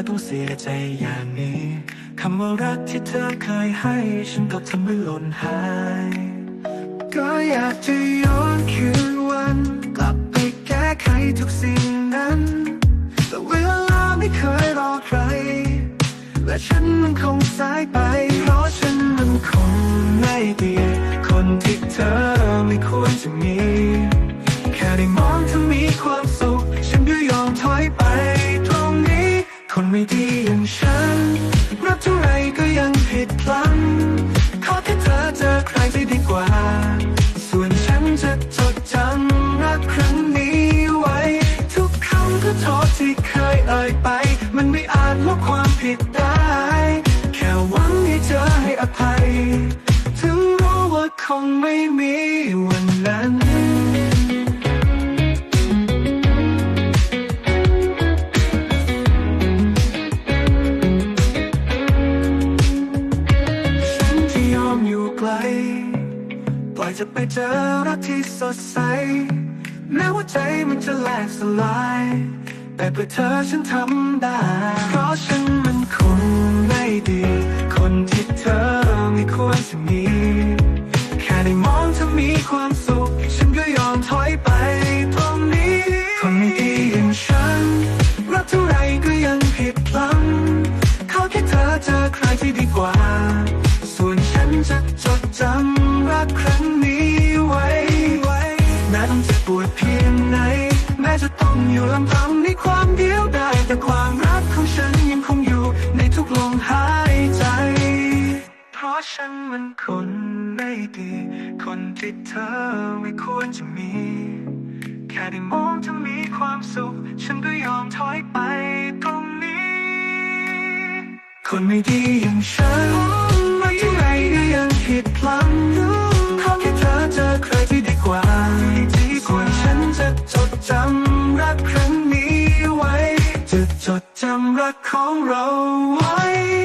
อต้องเสียใจอย่างนี้คำว่ารักที่เธอเคยให้ ฉันก็ทำให้หล่นหาย ก็อยากจะย้อนคืนวัน กลับไปแก้ไขทุกสิ่งนั้น แต่เวลาไม่เคยรอใคร และฉันมันคงสายไป เพราะฉันมันคงไม่ดีคนที่เธอไม่ควรจะมี ไม่ดีอย่างฉันรักเท่าไรก็ยังผิดพลั้งขอแค่เธอเจอใครจะดีกว่า ส่วนฉันจะจดจำรักครั้งนี้ไว้ ทุกคำก็โทษที่เคยเอ่ยไป มันไม่อาจลบความผิดได้ แค่หวังให้เธอให้อภัย ถึงรู้ว่าคงไม่มีวันนั้น ล่อยจะไปเจอรักที่สดใส แม้ว่าใจมันจะแหลกสลาย แต่เพื่อเธอฉันทำได้ เพราะฉันมันคงไม่ดี เพียงไหน แม้จะต้องอยู่ลำพังในความเดียวดายแต่ความรักของฉันยังคงอยู่ในทุกลมหายใจ เพราะฉันมันคนไม่ดี คนที่เธอไม่ควรจะมี แค่ได้มองเธอมีความสุข ฉันก็ยอมถอยไปตรงนี้ คนไม่ดีอย่างฉัน จดจำรักของเราไว้